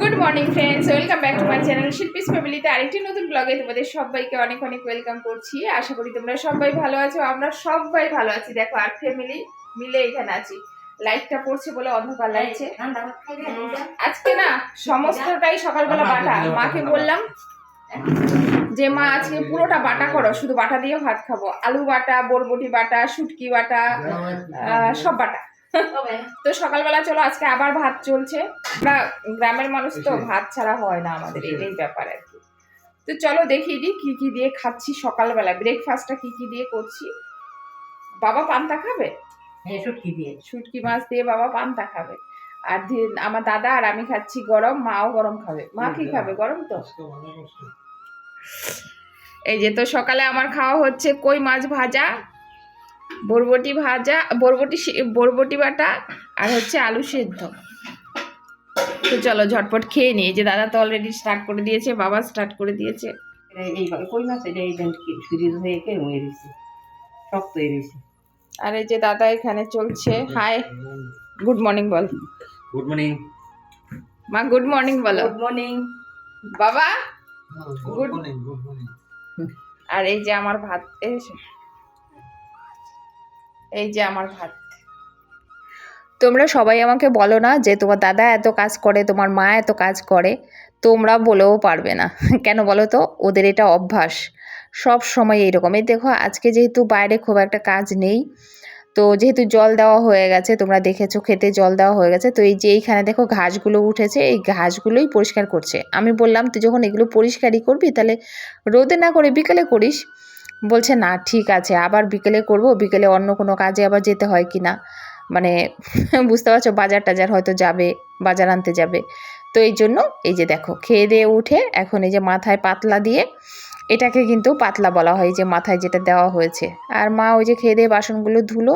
Good morning friends welcome back to my channel Shilpi's ফ্যামিলিতে আরেকটি নতুন ব্লগে তোমাদের সবাইকে অনেক অনেক ওয়েলকাম করছি। আশা করি তোমরা সবাই ভালো আছো আমরা সবাই ভালো আছি। দেখো আর ফ্যামিলি মিলে এখানে আছি। লাইটটা পড়ছে বলে অন্ধকার লাগছে। আজকে না সমস্তটাই সকালবেলা বাটা। মাকে বললাম যে মা আজকে পুরোটা বাটা করো। শুধু বাটা দিয়ে ভাত খাব। আলু বাটা বরবটি বাটা শুটকি বাটা আহ, সব বাটা। তো সকালবেলা চলো আজকে আবার ভাত চলছে। আমরা গ্রামের মানুষ তো ভাত ছাড়া হয় না আমাদের এটাই ব্যাপার আর কি। তো চলো দেখিয়ে দিই কি কি দিয়ে খাচ্ছি সকালবেলা। ব্রেকফাস্টটা কি কি দিয়ে করছি? বাবা পান্তা খাবে? শুটকি দিয়ে। শুটকি মাছ দিয়ে বাবা পান্তা খাবে। আর আমার দাদা আর আমি খাচ্ছি গরম মাও গরম খাবে। মা কি খাবে গরম তো? এই যে তো সকালে আমার খাওয়া হচ্ছে কই মাছ ভাজা? বরবটি ভাজা বরবটি সে- বরবটি বাটা আর হচ্ছে আলু সেদ্ধ। তো চলো ঝটপট খেয়ে নিই। যে দাদা তো অলরেডি স্টার্ট করে দিয়েছে বাবা স্টার্ট করে দিয়েছে। আর এই যে দাদা এখানে চলছে। হাই গুড মর্নিং বল। গুড মর্নিং মা গুড মর্নিং বলো। গুড মর্নিং বাবা গুড মর্নিং গুড মর্নিং আর এই যে আমার ভাত এই যে- আমার ভাত। তোমরা সবাই আমাকে বলো না যে তোমার দাদা এত কাজ করে, তোমার মা এত কাজ করে, তোমরা বলেও পারবে না। কেন বলো তো? ওদের এটা অভ্যাস। সব সময় এইরকম। এই দেখো, আজকে যেহেতু বাইরে খুব একটা কাজ নেই, তো যেহেতু জল দেওয়া হয়ে গেছে, তোমরা দেখেছ খেতে জল দেওয়া হয়ে গেছে, তো এই যে এইখানে দেখো ঘাসগুলো উঠেছে, এই ঘাসগুলোই পরিষ্কার করছে। আমি বললাম, তুই যখন এগুলো পরিষ্কারই করবি, তাহলে রোদে না করে বিকেলে করিস? বলছে, না, ঠিক আছে, আবার বিকেলে করব, বিকেলে অন্য কোনো কাজে আবার যেতে হয় কি না? মানে বুঝতে পারছ বাজার টাজার হয়তো যাবে, বাজার আনতে যাবে। তো এই জন্য, এই যে দেখো, খেয়ে দিয়ে উঠে এখন এই যে মাথায় পাতলা দিয়ে, এটাকে কিন্তু পাতলা বলা হয় যে মাথায় যেটা দেওয়া হয়েছে। আর মা ওই যে খেয়ে দিয়ে বাসনগুলো ধুলো,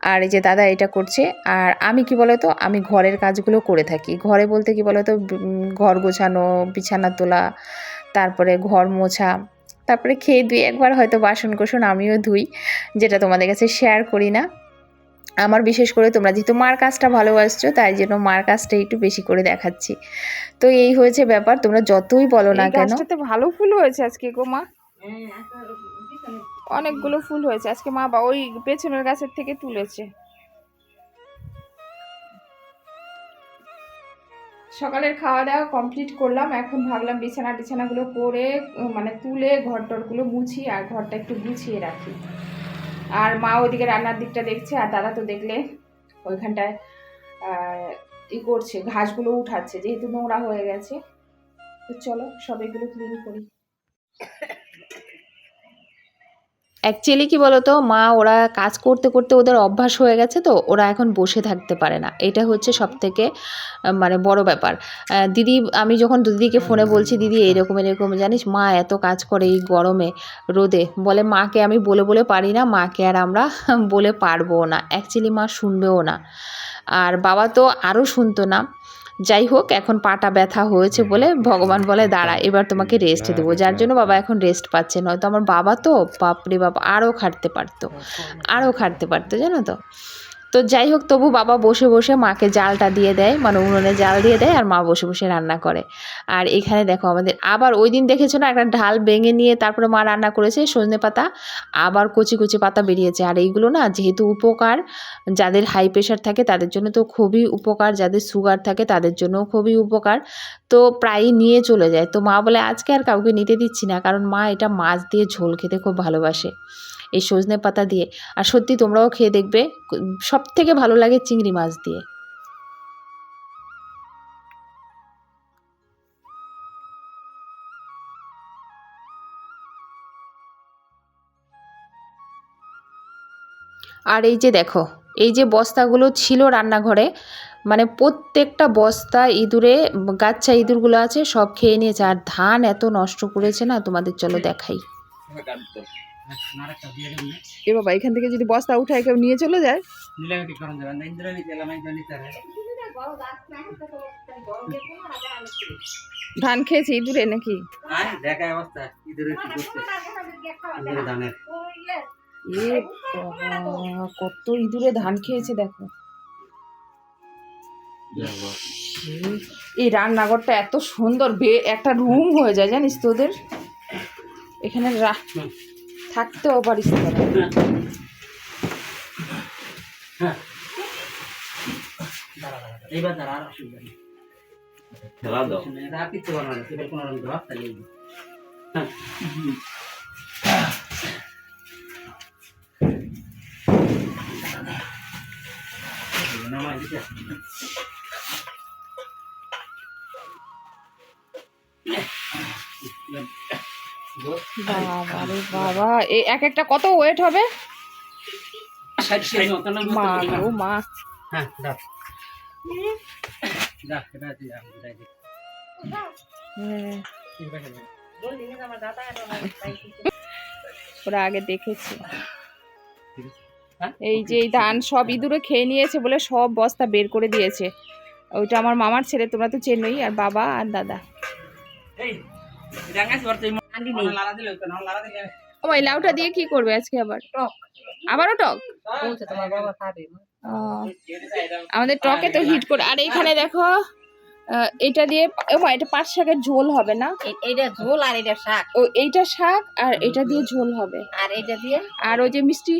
আর এই যে দাদা এটা করছে, আর আমি কি বলতো, আমি ঘরের কাজগুলো করে থাকি। ঘরে বলতে কি বলতো ঘর গোছানো, বিছানা তোলা, তারপরে ঘর মোছা তারপরে খেয়ে দুই একবার হয়তো বাসন কোসন আমিও ধুই যেটা তোমাদের কাছে শেয়ার করি না। আমার বিশেষ করে তোমরা যেহেতু মার কাজটা ভালোবাসছো তাই জন্য মার কাজটা একটু বেশি করে দেখাচ্ছি। তো এই হয়েছে ব্যাপার তোমরা যতই বলো না কেন। ভালো ফুল হয়েছে আজকে গো মা। অনেকগুলো ফুল হয়েছে। আজকে মা বা ওই পেছনের গাছের থেকে তুলেছে। সকালের খাওয়া দাওয়া কমপ্লিট করলাম। এখন ভাবলাম বিছানা টিছানাগুলো করে মানে তুলে ঘর টরগুলো মুছি আর ঘরটা একটু গুছিয়ে রাখি। আর মা ওদিকে রান্নার দিকটা দেখছে আর দাদা তো দেখলে ওইখানটায় ই করছে, ঘাসগুলো উঠাচ্ছে, যেহেতু নোংরা হয়ে গেছে। তো চলো সব এগুলো ক্লিন করি। অ্যাকচুয়ালি কি বলতো? মা ওরা কাজ করতে করতে ওদের অভ্যাস হয়ে গেছে তো ওরা এখন বসে থাকতে পারে না। এটা হচ্ছে সব থেকে মানে বড় ব্যাপার। দিদি আমি যখন দিদিকে ফোনে বলছি দিদি এরকম এরকম জানিস মা এত কাজ করে এই গরমে রোদে। বলে মাকে আমি বলে বলে পারি না মাকে আর আমরা বলে পারব না। অ্যাকচুয়ালি মা শুনবেও না। আর বাবা তো আরও শুনতো না। যাই হোক এখন পাটা ব্যথা হয়েছে বলে ভগবান বলে দাঁড়া, এবার তোমাকে রেস্ট দেবো। যার জন্য বাবা এখন রেস্ট পাচ্ছে নয়তো আমার বাবা তো, বাপরে বাবা আরও খাটতে পারতো আরও খাটতে পারতো, জানো তো? তো যাই হোক তবু বাবা বসে বসে মাকে জালটা দিয়ে দেয় মানে উনুনে জাল দিয়ে দেয় আর মা বসে বসে রান্না করে। আর এখানে দেখো আমাদের আবার ওই দিন দেখেছ না, একটা ঢাল ভেঙে নিয়ে তারপরে মা রান্না করেছে সজনে পাতা, আবার কচি কচি পাতা বেরিয়েছে। আর এইগুলো না যেহেতু উপকার, যাদের হাই প্রেশার থাকে তাদের জন্য তো খুবই উপকার, যাদের সুগার থাকে তাদের জন্যও খুবই উপকার। তো প্রায়ই নিয়ে চলে যায়। তো মা বলে, আজকে আর কাউকে নিতে দিচ্ছি না। কারণ মা এটা মাছ দিয়ে ঝোল খেতে খুব ভালোবাসে। এই সজনে পাতা দিয়ে। আর সত্যি তোমরাও খেয়ে দেখবে সব থেকে ভালো লাগে চিংড়ি মাছ দিয়ে। আর এই যে দেখো, এই যে বস্তাগুলো ছিল রান্নাঘরে মানে প্রত্যেকটা বস্তা, ইঁদুরে গাচ্চা ইঁদুরগুলো আছে, সব খেয়ে নিয়েছে। আর ধান এত নষ্ট করেছে না, তোমাদের চলো দেখাই। দেবেন এ বাবা এখান থেকে যদি বস্তা উঠায় কেউ নিয়ে চলে যায়? ধান খেয়েছে ইঁদুরে নাকি? কত ইঁদুরে ধান খেয়েছে দেখো। এই রান্নাঘরটা এত সুন্দর একটা রুম হয়ে যায় জানিস তোদের? এখানে। থাকতেও পারিস। হ্যাঁ। এইবার দাঁড়া আর অসুবিধা নেই খেলা দাও আর কিচ্ছু করব না এবার কোনো রকম ধর তাহলে হ্যাঁ বাবা রে বাবা। এই এক একটা কত ওয়েট হবে? মা মা। হ্যাঁ দাও। ওরা আগে দেখেছি। হ্যাঁ? এই যে এই ধান সব ইঁদুরে খেয়ে নিয়েছে বলে সব বস্তা বের করে দিয়েছে। ওইটা আমার মামার ছেলে তোমরা তো চেনই আর বাবা আর দাদা। এই রাঙাস বর্তে মান্ডি নেই। লালা দিলে তো না লালা দিলে ও লাউটা দিয়ে কি করবে আজকে আবার? টক। আবারও টক? তোমার বাবা খাবে। আমাদের টকে তো হিট করে। আর এখানে দেখো এটা দিয়ে ও এটা পাঁচ শাকের ঝোল হবে না? এ- এইটা ঝোল আর এটা শাক। ও এইটা শাক আর এটা দিয়ে ঝোল হবে। আর এটা দিয়ে? আর ওই যে মিষ্টি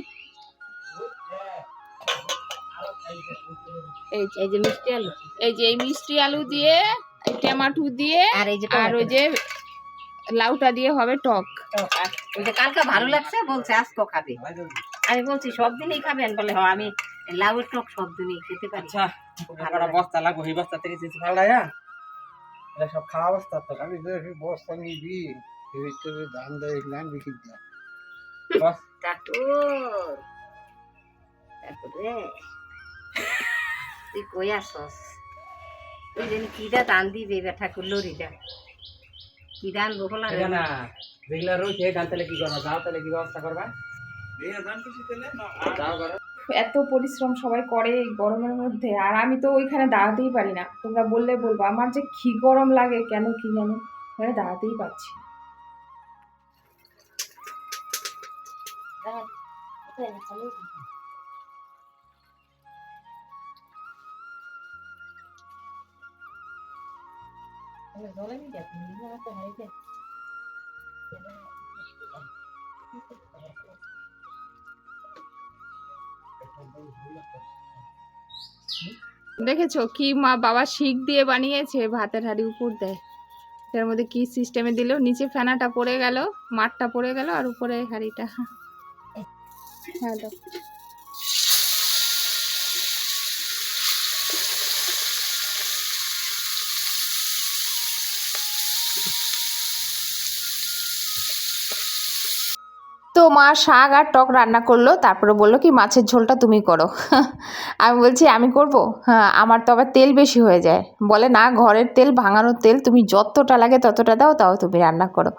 এই যে এই যে মিষ্টি আলু। এই যে এই মিষ্টি আলু দিয়ে এই টমেটো দিয়ে আর এই যে আর ওই যে লাউটা দিয়ে হবে টক। টক। আর ওই যে কালকে ভালো লাগছে বলছে আজকেও খাবে। আমি বলছি সব দিনই খাবেন বলে হ আমি লাউয়ের টক সব দিনই খেতে পারি। আচ্ছা বস্তা লাগবো এই বস্তা থেকে চিপস ফালডায়া এটা সব খাওয়া বস্তা তো। আমি বস্তা নিবি ভিতরে ধান দেয় ধান বিক্রি দেয় বস। ঠাকুর ঠাকুরে তুই কই আসস? তুই জানি কিটা দান দিবে এবার ঠাকুর লরিটা কি দান না যেগুলা রয়েছে ডাল তাহলে কি করবা? যাও তাহলে কি ব্যবস্থা করবা? এত পরিশ্রম সবাই করে এই গরমের মধ্যে আর আমি তো ওইখানে দাঁড়াতেই পারি না। তোমরা বললে বলব আমার যে কি গরম লাগে কেন কি জানো? ওখানে দাঁড়াতেই পারছি না। দেখেছ কি মা বাবা শিক দিয়ে বানিয়েছে ভাতের হাঁড়ি উপর দেয়? এর মধ্যে কি সিস্টেমে দিল? নিচে ফেনাটা পড়ে গেল, মাঠটা পড়ে গেল আর উপরে হাঁড়িটা। হ্যাঁ তো মা শাক আর টক রান্না করল, তারপরে বলল কি, মাছের ঝোলটা তুমি করো। আমি বলছি, আমি করব? হ্যাঁ আমার তো আবার তেল বেশি হয়ে যায়। বলে, না, ঘরের তেল, ভাঙানোর তেল তুমি যতটা লাগে ততটা দাও, তাও তুমি রান্না করো।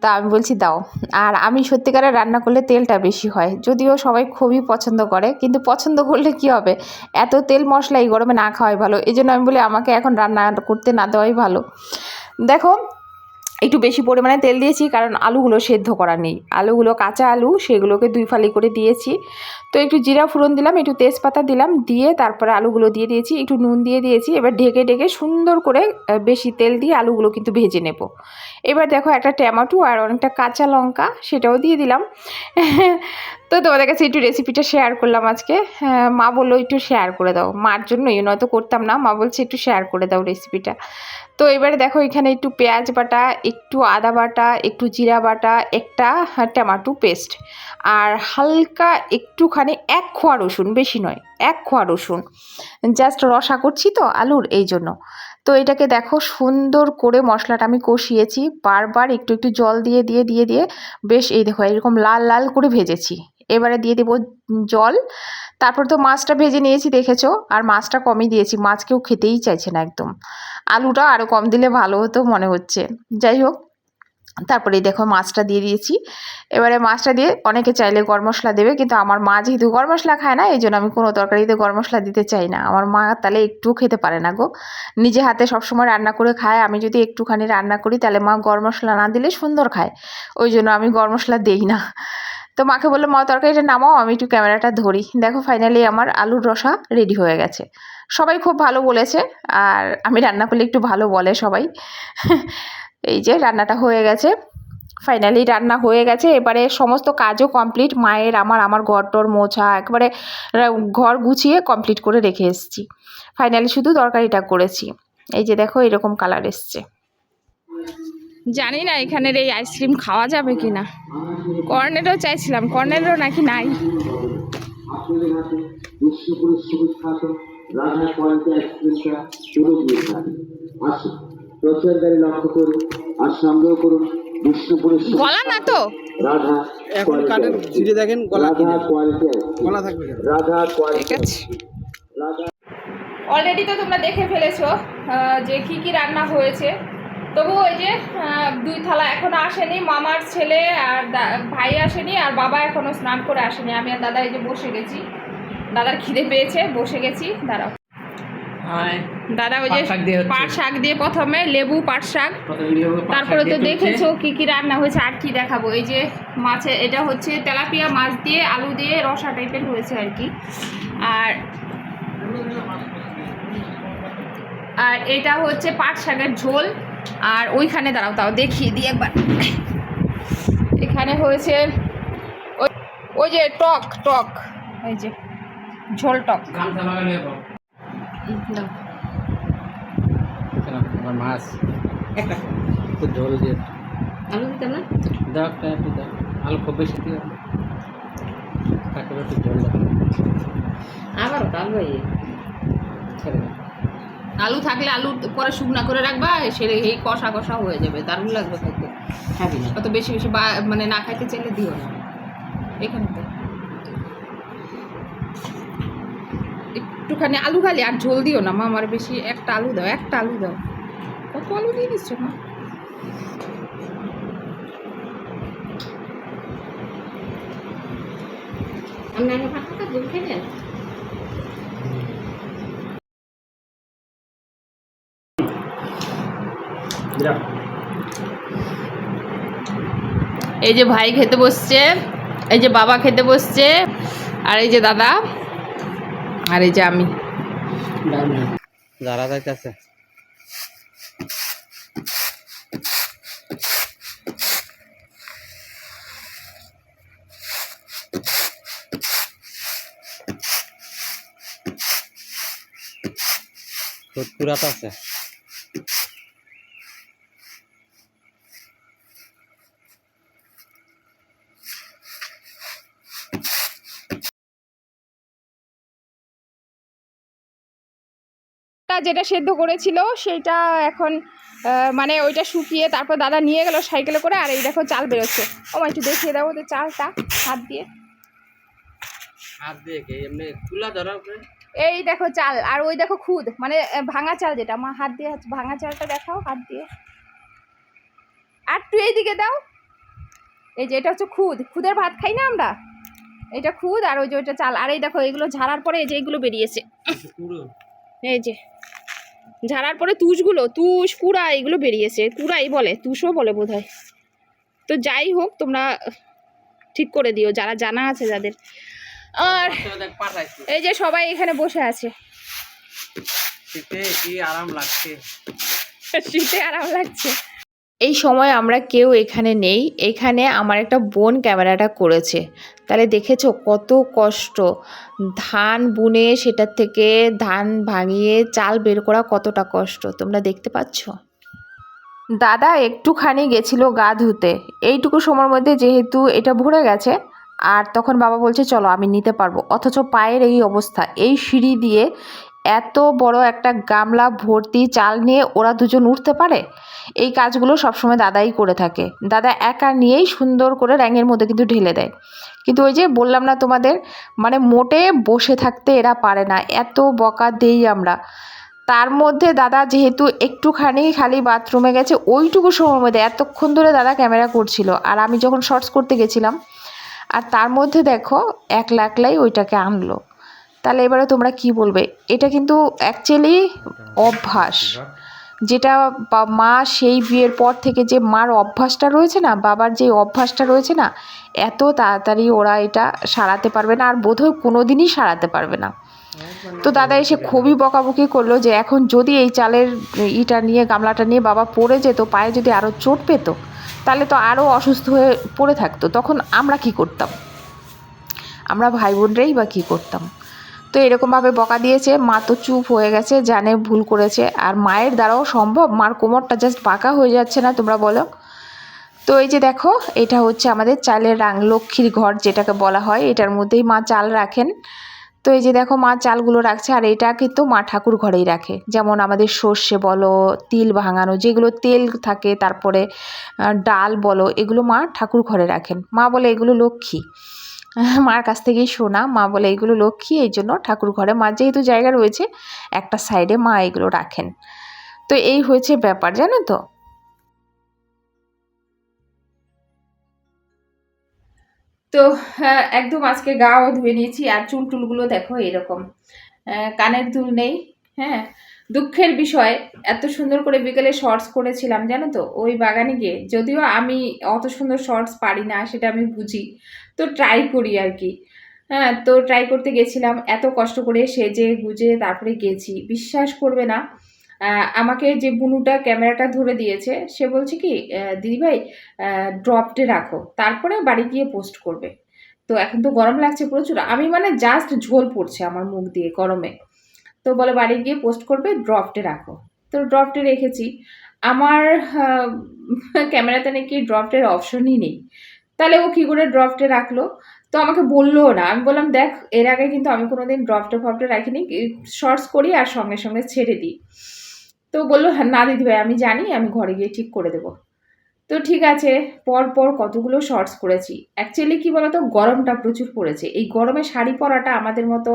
তা আমি বলছি, দাও। আর আমি সত্যিকারে রান্না করলে তেলটা বেশি হয়। যদিও সবাই খুবই পছন্দ করে, কিন্তু পছন্দ করলে কি হবে? এত তেল মশলা এই গরমে না খাওয়াই ভালো। এই জন্য আমি বলি, আমাকে এখন রান্না করতে না দেওয়াই ভালো। দেখো, একটু বেশি পরিমাণে তেল দিয়েছি, কারণ আলুগুলো সেদ্ধ করা নেই। আলুগুলো কাঁচা আলু, সেগুলোকে দুই ফালি করে দিয়েছি। তো একটু জিরা ফোড়ন দিলাম, একটু তেজপাতা দিলাম, দিয়ে তারপরে আলুগুলো দিয়ে দিয়েছি, একটু নুন দিয়ে দিয়েছি। এবার ঢেকে ঢেকে সুন্দর করে বেশি তেল দিয়ে আলুগুলো কিন্তু ভেজে নেব। এবার দেখো একটা টমেটো আর অনেকটা কাঁচা লঙ্কা, সেটাও দিয়ে দিলাম। তো তোমাদের কাছে একটু রেসিপিটা শেয়ার করলাম আজকে। হ্যাঁ, মা বলল একটু শেয়ার করে দাও। মার জন্য জন্যই নয়তো করতাম না। মা বলছে একটু শেয়ার করে দাও রেসিপিটা তো এবারে দেখো এখানে একটু পেঁয়াজ বাটা একটু আদা বাটা একটু জিরা বাটা একটা টমেটো পেস্ট আর হালকা একটুখানি এক খোয়া রসুন বেশি নয় এক খোয়া রসুন। জাস্ট রসা করছি তো আলুর এই জন্য। তো এটাকে দেখো সুন্দর করে মশলাটা আমি কষিয়েছি। বারবার একটু একটু জল দিয়ে দিয়ে দিয়ে দিয়ে। বেশ এই দেখো এরকম লাল লাল করে ভেজেছি। এবারে দিয়ে দেবো জল। তারপর তো মাছটা ভেজে নিয়েছি, দেখেছ? আর মাছটা কমই দিয়েছি, মাছ কেউ খেতেই চাইছে না একদম। আলুটা আরও কম দিলে ভালো হতো মনে হচ্ছে। যাই হোক, তারপরে দেখো মাছটা দিয়ে দিয়েছি। এবারে মাছটা দিয়ে অনেকে চাইলে গরম মশলা দেবে, কিন্তু আমার মা যেহেতু গরম মশলা খায় না এই জন্য আমি কোনো তরকারিতে গরম মশলা দিতে চাই না। আমার মা তাহলে একটু খেতে পারে না গো। নিজে হাতে সবসময় রান্না করে খায়, আমি যদি একটুখানি রান্না করি, তাহলে মা গরম মশলা না দিলে সুন্দর খায়। ওই জন্য আমি গরম মশলা দেই না। তো মাকে বলল, মা, তরকারিটা নামাও, আমি একটু ক্যামেরাটা ধরি। দেখো ফাইনালি আমার আলুর রসা রেডি হয়ে গেছে। সবাই খুব ভালো বলেছে, আর আমি রান্না করলে একটু ভালো বলে সবাই। এই যে রান্নাটা হয়ে গেছে। ফাইনালি রান্না হয়ে গেছে। এবারে সমস্ত কাজও কমপ্লিট মায়ের, আমার আমার ঘর টর মোছা, একবারে ঘর গুছিয়ে কমপ্লিট করে রেখে এসেছি। ফাইনালি শুধু তরকারিটা করেছি। এই যে দেখো, এরকম কালার এসছে। জানি না এখানের এই আইসক্রিম খাওয়া যাবে কি না কর্নেরও চাইছিলাম কর্নেরও নাকি নাই। লক্ষ্য করুন আর সংগ্রহ করুন গলা না তো? রাধা এখন কাঠের ছিঁড়ে দেখেন গলা রাধা কোয়ালিটি গলা থাকবে রাধা কোয়ালিটি ঠিক আছে। অলরেডি তো তোমরা দেখে ফেলেছো যে কি কি রান্না হয়েছে। তবু ওই যে দুই থালা এখনও আসেনি মামার ছেলে আর ভাই আসেনি আর বাবা এখনও স্নান করে আসেনি। আমি আর দাদা এই যে বসে গেছি। দাদার খিদে পেয়েছে বসে গেছি দাঁড়াও। দাদা ওই যে পাট শাক দিয়ে পাট শাক দিয়ে প্রথমে লেবু পাট শাক। তারপরে তো দেখেছ কি কি রান্না হয়েছে আর কি দেখাবো? এই যে মাছে এটা হচ্ছে তেলাপিয়া মাছ দিয়ে আলু দিয়ে রসা টাইপের হয়েছে আর কি। আর আর এটা হচ্ছে পাট শাকের ঝোল। আর ওইখানে দাঁড়াও তাও দেখিয়ে দিই একবার। এখানে হয়েছে ওই ওই যে টক টক এই যে ঝোল টক। মাছ। একটা। একটু ঝোল দিয়ে আলু দিতাম না? দাও একটা একটু দাও। আলু খুব বেশি দিয়ে তাকে একটু ঝোল দাও। আবারও তো আলু ছেড়ে দাও। আলু থাকলে আলু পরে শুকনা করে রাখবা সেরে এই কষা কষা হয়ে যাবে দারুণ লাগবে খাইতে অত বেশি বেশি বা মানে না খাইতে চাইলে দিও না। এখানে তো একটুখানি আলু খালি আর ঝোল দিও না মা আমার বেশি একটা আলু দাও একটা আলু দাও। কত আলু দিয়ে দিচ্ছ মা? আমি ভাত খাতা জল খেয়ে এই যে ভাই খেতে বসছে এই যে বাবা খেতে বসছে আর এই যে দাদা আর এই যে আমি। যারা যাইতেছে। পুরাত আছে। যেটা সেদ্ধ করেছিল সেটা এখন মানে ওইটা শুকিয়ে তারপর দাদা নিয়ে গেল সাইকেলে করে আর এই দেখো চাল বেরোচ্ছে। ও মা একটু দেখিয়ে দাও ওদের চালটা হাত দিয়ে। হাত দিয়ে এমনি তুলা ধরা এই দেখো চাল আর ওই দেখো খুদ মানে ভাঙা চাল যেটা। মা হাত দিয়ে ভাঙা চালটা দেখাও হাত দিয়ে। আর একটু এইদিকে দাও। এই যে এটা হচ্ছে খুদ। খুদের ভাত খাই না আমরা? এটা খুদ আর ওই যে ওইটা চাল। আর এই দেখো এগুলো ঝাড়ার পরে এই যে এগুলো বেরিয়েছে। এই যে ঝাড়ার পরে তুষগুলো তুষ কুড়া এগুলো বেরিয়েছে। কুড়াই বলে তুষও বলে বোধ হয় তো যাই হোক তোমরা ঠিক করে দিও যারা জানা আছে যাদের। আর এই যে সবাই এখানে বসে আছে। শীতে কি আরাম লাগছে? শীতে আরাম লাগছে। এই সময় আমরা কেউ এখানে নেই। এখানে আমার একটা বোন ক্যামেরাটা করেছে। তাহলে দেখেছ কত কষ্ট। ধান বুনে সেটার থেকে ধান ভাঙিয়ে চাল বের করা কতটা কষ্ট। তোমরা দেখতে পাচ্ছ? দাদা, একটুখানি গেছিল গা ধুতে। এইটুকু সময়ের মধ্যে যেহেতু এটা ভরে গেছে, আর তখন বাবা বলছে, চলো, আমি নিতে পারব। অথচ পায়ের এই অবস্থা। এই সিঁড়ি দিয়ে এত বড় একটা গামলা, ভর্তি, চাল নিয়ে ওরা দুজন উঠতে পারে? এই কাজগুলো সবসময় দাদাই করে থাকে। দাদা একা নিয়েই সুন্দর করে র্যাঙের মধ্যে কিন্তু ঢেলে দেয়। কিন্তু ওই যে বললাম না তোমাদের মানে মোটে বসে থাকতে এরা পারে না। এত বকা দেই আমরা। তার মধ্যে দাদা যেহেতু একটুখানি খালি বাথরুমে গেছে, ওইটুকু সময়ের মধ্যে, এতক্ষণ ধরে দাদা ক্যামেরা করছিল। আর আমি যখন শর্টস করতে গেছিলাম, আর তার মধ্যে দেখো, একলা একলাই ওইটাকে আনলো। তাহলে এবারে তোমরা কি বলবে? এটা কিন্তু অ্যাকচুয়ালি অভ্যাস। যেটা মা সেই বিয়ের পর থেকে যে মার অভ্যাসটা রয়েছে না, বাবার যে অভ্যাসটা রয়েছে না, এত তাড়াতাড়ি ওরা এটা সারাতে পারবে না, আর বোধহয় কোনো দিনই সারাতে পারবে না। তো দাদা এসে খুবই বকাবকি করল যে, এখন যদি এই চালের ইটা নিয়ে, গামলাটা নিয়ে বাবা পড়ে যেত, পায়ে যদি আরও চোট পেত, তাহলে তো আরও অসুস্থ হয়ে পড়ে থাকতো। তখন আমরা কি করতাম? আমরা ভাই বোনরাই বা কী করতাম? তো এরকমভাবে বকা দিয়েছে। মা তো চুপ হয়ে গেছে, জানে ভুল করেছে। আর মায়ের দ্বারাও সম্ভব? মার কোমরটা জাস্ট বাঁকা হয়ে যাচ্ছে না, তোমরা বলো। তো এই যে দেখো, এটা হচ্ছে আমাদের চালের রাং, লক্ষ্মীর ঘর যেটাকে বলা হয়। এটার মধ্যেই মা চাল রাখেন। তো এই যে দেখো, মা চালগুলো রাখছে, আর এটা কিন্তু মা ঠাকুর ঘরেই রাখে। যেমন আমাদের সর্ষে বলো, তিল ভাঙানো, যেগুলো তেল থাকে, তারপরে ডাল বলো, এগুলো মা ঠাকুর ঘরে রাখেন। মা বলে এগুলো লক্ষ্মী। মার কাছ থেকেই শোনা মা বলে এগুলো লক্ষ্মী এই জন্য ঠাকুর ঘরে মা যেহেতু জায়গা রয়েছে একটা সাইডে মা এগুলো রাখেন। তো এই হয়েছে ব্যাপার জানো তো? তো হ্যাঁ, একদম আজকে গাও ধুয়ে নিয়েছি আর চুল টুলগুলো দেখো এরকম। কানের দুল নেই হ্যাঁ? দুঃখের বিষয় এত সুন্দর করে বিকেলে শর্টস করেছিলাম জানো তো? ওই বাগানে গিয়ে যদিও আমি অত সুন্দর শর্টস পারি না সেটা আমি বুঝি। তো ট্রাই করি আর কি হ্যাঁ তো ট্রাই করতে গেছিলাম, এত কষ্ট করে সেজে গুজে তারপরে গেছি। বিশ্বাস করবে না আমাকে যে বুনুটা ক্যামেরাটা ধরে দিয়েছে, সে বলছে কি দিদিভাই ড্রপটে রাখো, তারপরে বাড়ি গিয়ে পোস্ট করবে। তো এখন তো গরম লাগছে প্রচুর, আমি মানে জাস্ট ঝোল পড়ছে আমার মুখ দিয়ে গরমে। তো বলে বাড়ি গিয়ে পোস্ট করবে ড্রপটে রাখো। তো ড্রপটে রেখেছি। আমার ক্যামেরাতে নাকি ড্রপটের অপশনই নেই। তাহলে ও কী করে ড্রপটে রাখল? তো আমাকে বলল না। আমি বললাম, দেখ, এর আগে কিন্তু আমি কোনোদিন ড্রপটে ফপটে রাখিনি। শর্টস করি আর সঙ্গে সঙ্গে ছেড়ে দিই। তো বলল হ্যাঁ না দিদিভাই আমি জানি, আমি ঘরে গিয়ে ঠিক করে দেবো। তো ঠিক আছে, পর পর কতগুলো শর্টস করেছি। অ্যাকচুয়ালি কি বলতো, গরমটা প্রচুর পড়েছে। এই গরমে শাড়ি পরাটা আমাদের মতো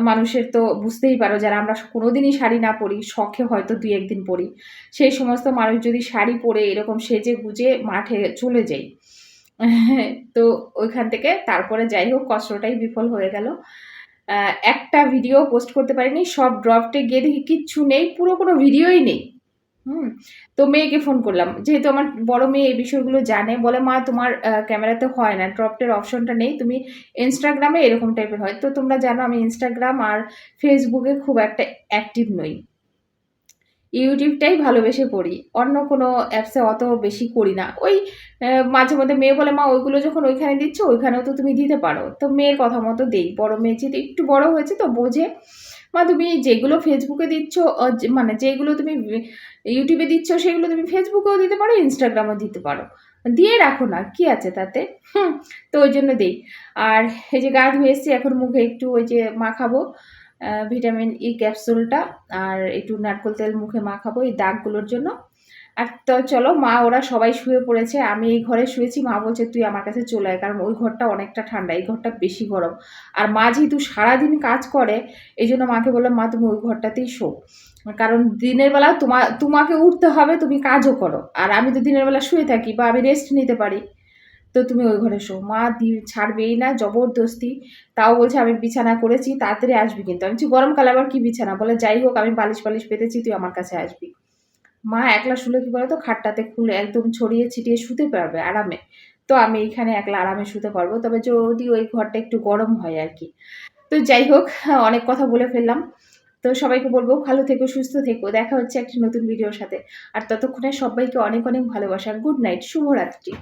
মানুষের তো বুঝতেই পারো, যারা আমরা কোনোদিনই শাড়ি না পরি, শখে হয়তো দুই একদিন পরি। সেই সমস্ত মানুষ যদি শাড়ি পরে এরকম সেজে গুজে মাঠে চলে যাই তো ওইখান থেকে তারপরে যাই হোক, কষ্টটাই বিফল হয়ে গেল। একটা ভিডিও পোস্ট করতে পারিনি, সব ড্রপটে গিয়ে দেখি কিচ্ছু নেই, পুরো কোনো ভিডিওই নেই। হুম, তো মেয়েকে ফোন করলাম। যেহেতু আমার বড় মেয়ে এই বিষয়গুলো জানে, বলে, মা, তোমার ক্যামেরাতে হয় না ড্রপটের অপশনটা নেই, তুমি ইনস্টাগ্রামে এরকম টাইপের হয়। তো তোমরা জানো, আমি ইনস্টাগ্রাম আর ফেসবুকে খুব একটা অ্যাক্টিভ নই। ইউটিউবটাই ভালোবেসে পড়ি। অন্য কোনো অ্যাপসে অত বেশি করি না। ওই মাঝে মধ্যে মেয়ে বলে, মা, ওইগুলো যখন ওইখানে দিচ্ছ, ওইখানেও তো তুমি দিতে পারো। তো মেয়ের কথা মতো দেই। বড় মেয়ে যেহেতু একটু বড় হয়েছে, তো বোঝে, মা, তুমি যেগুলো ফেসবুকে দিচ্ছ মানে যেগুলো তুমি ইউটিউবে দিচ্ছ, সেগুলো তুমি ফেসবুকেও দিতে পারো ইনস্টাগ্রামও দিতে পারো। দিয়ে রাখো না, কি আছে তাতে? হুম, তো ওই জন্য দেই। আর এই যে গা ধুয়ে এসেছি, এখন মুখে একটু ওই যে মাখাবো ভিটামিন ই ক্যাপসুলটা আর একটু নারকোল তেল মুখে মাখাবো এই দাগগুলোর জন্য। আর তো চলো, মা, ওরা সবাই শুয়ে পড়েছে। আমি এই ঘরে শুয়েছি, মা বলছে, তুই আমার কাছে চলে আয়। কারণ ওই ঘরটা অনেকটা ঠান্ডা, এই ঘরটা বেশি গরম। আর মা যেহেতু সারাদিন কাজ করে, এই জন্য মাকে বললাম, মা, তুমি ওই ঘরটাতেই শো। কারণ দিনের বেলা তোমা, তোমাকে উঠতে হবে, তুমি কাজও করো। আর আমি তো দিনের বেলা শুয়ে থাকি বা আমি রেস্ট নিতে পারি। তো তুমি ওই ঘরে শো। মা দি ছাড়বেই না, জবরদস্তি। তাও বলছে, আমি বিছানা করেছি, তাড়াতাড়ি আসবি কিন্তু। আমি বলছি, গরমকালে আবার কি বিছানা? বলে, যাই হোক, আমি বালিশ বালিশ পেতেছি, তুই আমার কাছে আসবি। মা একলা শুলে কি বলতো, খাটটাতে খুলে একদম ছড়িয়ে ছিটিয়ে শুতে পারবে আরামে। তো আমি এখানে একলা আরামে শুতে পারব। তবে যদি ওই ঘরটা একটু গরম হয় আর কি। তো যাই হোক, অনেক কথা বলে ফেললাম। তো সবাইকে বলব, ভালো থেকো, সুস্থ থেকো। দেখা হচ্ছে একটি নতুন ভিডিওর সাথে। আর ততক্ষণে সবাইকে অনেক অনেক ভালোবাসা। গুড নাইট, শুভরাত্রি।